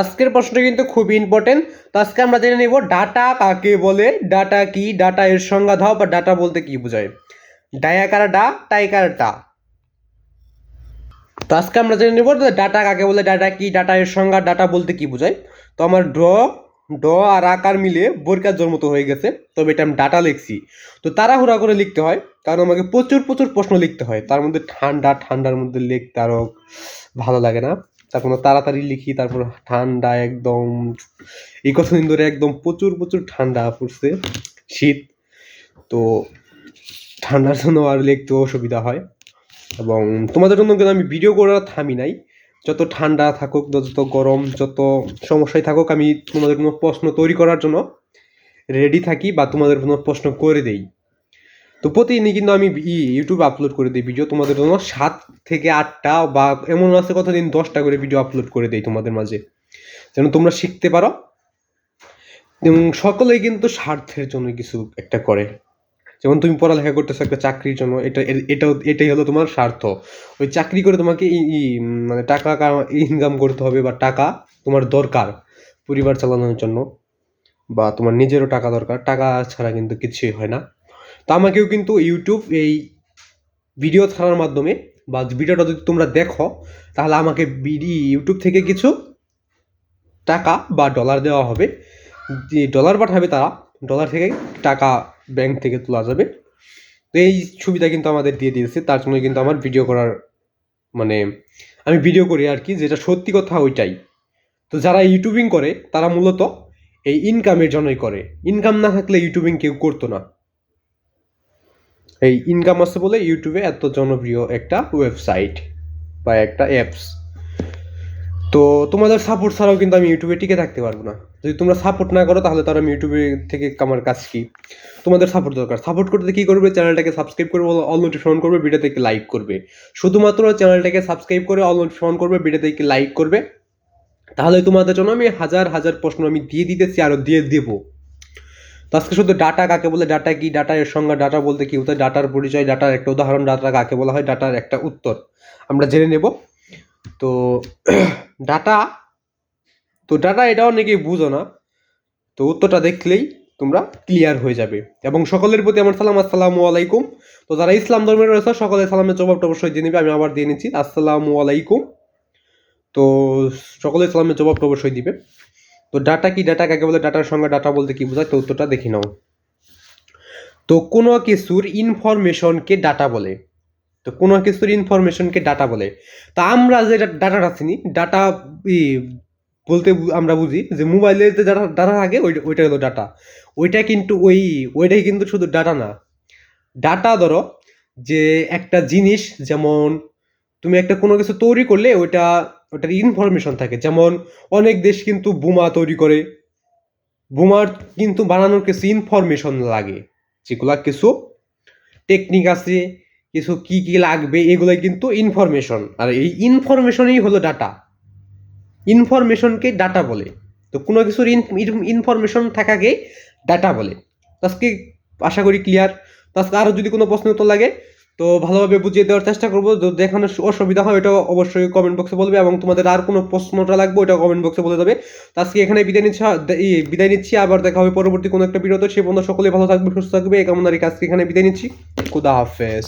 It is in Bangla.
আজকের প্রশ্নটা কিন্তু খুব ইম্পর্টেন্ট তো আজকে আমরা জেনে নেব ডাটা কাকে বলে ডাটা কি ডাটা এর সংজ্ঞা দাও বা ডাটা বলতে কি বোঝায়। ডায়াকার ডা টাইকার টা তো আজকে আমরা জেনে নেব ডাটা কাকে বলে ডাটা কি ডাটা এর সংজ্ঞা ডাটা বলতে কি বোঝায়। তো আমার ড ড আর আকার মিলে বরকার জন্মতো হয়ে গেছে, তবে এটা আমি ডাটা লিখছি। তো তাড়াহুড়া করে লিখতে হয়, কারণ আমাকে প্রচুর প্রচুর প্রশ্ন লিখতে হয়। তার মধ্যে ঠান্ডা, ঠান্ডার মধ্যে লিখতে আরও ভালো লাগে না। তারপর তাড়াতাড়ি লিখি, তারপর ঠান্ডা একদম, এই কতদিন ধরে একদম প্রচুর প্রচুর ঠান্ডা পড়ছে, শীত। তো ঠান্ডার জন্য আর লিখতে অসুবিধা হয়। এবং তোমাদের জন্য কিন্তু আমি ভিডিও করা থামি নাই। যত ঠান্ডা থাকুক, যত গরম, যত সমস্যায় থাকুক, আমি তোমাদের কোনো প্রশ্ন তৈরি করার জন্য রেডি থাকি বা তোমাদের কোনো প্রশ্ন করে দেই। তো প্রতিদিনই কিন্তু আমি ইউটিউবে আপলোড করে দিই ভিডিও তোমাদের জন্য সাত থেকে আটটা বা এমন আছে কতদিন? দশটা করে ভিডিও আপলোড করে দেই তোমাদের মাঝে। যেন তোমরা শিখতে পারো। এবং সকলেই কিন্তু স্বার্থের জন্য কিছু একটা করে। যেমন তুমি পড়ালেখা করতেছো একটা চাকরির জন্য, এটা এটাও, এটাই হলো তোমার স্বার্থ। ওই চাকরি করে তোমাকে ই- মানে টাকা ইনকাম করতে হবে বা টাকা তোমার দরকার পরিবার চালানোর জন্য। বা তোমার নিজেরও টাকা দরকার। টাকা ছাড়া কিন্তু কিছুই হয় না। তো আমাকেও কিন্তু ইউটিউব এই ভিডিও ছাড়ার মাধ্যমে বা ভিডিওটা যদি তোমরা দেখো, তাহলে আমাকে বিডি ইউটিউব থেকে কিছু টাকা বা ডলার দেওয়া হবে। যে ডলার পাঠাবে তারা ডলার থেকে টাকা ব্যাংক থেকে তোলা যাবে। তো এই সুবিধা কিন্তু আমাদের দিয়ে দিয়েছে, তার জন্য কিন্তু আমার ভিডিও করার মানে আমি ভিডিও করি আর কি, যেটা সত্যি কথা ওইটাই। তো যারা ইউটিউবিং করে, তারা মূলত এই ইনকামের জন্যই করে। ইনকাম না থাকলে ইউটিউবিং কেউ করতো না। এই ইনকাম আছে বলে ইউটিউবে এত জনপ্রিয় একটা ওয়েবসাইট বা একটা অ্যাপস তো তোমাদের সাপোর্ট ছাড়াও কিন্তু আমি ইউটিউবে টিকে থাকতে পারব না। যদি তোমরা সাপোর্ট না করো, তাহলে তারা আমি ইউটিউবে থেকে আমার কাজ কি? তোমাদের সাপোর্ট দরকার। সাপোর্ট করতে কী করবে? চ্যানেলটাকে সাবস্ক্রাইব করবে অল নোটিফিকেশন করবে ভিডিওতে একটি লাইক করবে। শুধুমাত্র চ্যানেলটাকে সাবস্ক্রাইব করে অল নোটিফিকেশন করবে ভিডিওতে একটি লাইক করবে। তাহলে তোমাদের জন্য আমি হাজার হাজার প্রশ্ন আমি দিয়ে দিতেছি আরও দিয়ে দেবো। তো আজকে শুধু ডাটা কাকে বলে, ডাটা কি, ডাটা এর সঙ্গে ডাটা বলতে কি হতে, ডাটার পরিচয়, ডাটার একটা উদাহরণ, ডাটা কাকে বলা হয়, ডাটার একটা উত্তর। আমরা জেনে নেব। তো ডাটা তো ডাটা এটা অনেকেই বুঝো না। তো উত্তরটা দেখলেই তোমরা ক্লিয়ার হয়ে যাবে। এবং সকলের প্রতি আমার সালাম, আসসালামু আলাইকুম। তো যারা ইসলাম ধর্মের রয়েছে, সকলে সালামের জবাবটা অবশ্যই দিয়ে নেবে, আমি আবার দিয়ে নিচ্ছি। আসসালামু আলাইকুম। তো সকলে সালামের জবাবটা অবশ্যই দিবে। তো ডাটা কি? ডাটা কাকে বলে? ডাটার সঙ্গে ডাটা বলতে কি বোঝায়? তো উত্তরটা দেখি নাও। তো কোনো কিছুর ইনফরমেশনকে ডাটা বলে। তো কোনো কিছুর ইনফরমেশনকে ডাটা বলে। তা আমরা যে ডাটাটা চিনি ডাটা বলতে আমরা বুঝি যে মোবাইলে যে ডাটা ডাটা থাকে, ওই ওইটা হলো ডাটা ওইটা কিন্তু ওই ওইটাই কিন্তু শুধু ডাটা না। ডাটা ধরো যে একটা জিনিস, যেমন তুমি একটা কোনো কিছু তৈরি করলে, ওইটা ওটার ইনফরমেশন থাকে। যেমন, অনেক দেশ কিন্তু বোমা তৈরি করে। বোমার কিন্তু বানানোর কিছু ইনফরমেশন লাগে, যেগুলা কিছু টেকনিক আছে, কিছু কি কি লাগবে, এগুলোই কিন্তু ইনফরমেশন আর এই ইনফরমেশনই হলো ডাটা ইনফরমেশনকে ডাটা বলে। তো কোনো কিছুর ইনফরমেশন থাকাকেই ডাটা বলে। আজকে আশা করি ক্লিয়ার আজকে আরও যদি কোনো প্রশ্ন তো লাগে তো ভালোভাবে বুঝিয়ে দেওয়ার চেষ্টা করব। তো দেখানোর অসুবিধা হয় এটা অবশ্যই কমেন্ট বক্সে বলবে এবং তোমাদের আর কোনো প্রশ্নটা লাগবে ওটা কমেন্ট বক্সে বলে দেবে। তো আজকে এখানে বিদায় নিচ্ছি বিদায় নিচ্ছি। আবার দেখা হবে পরবর্তী কোনো একটা বিরত সে বন্ধু সকলে ভালো থাকবে, সুস্থ থাকবে। এই কামনার কাজকে এখানে বিদায় নিচ্ছি। খুদা হাফেজ।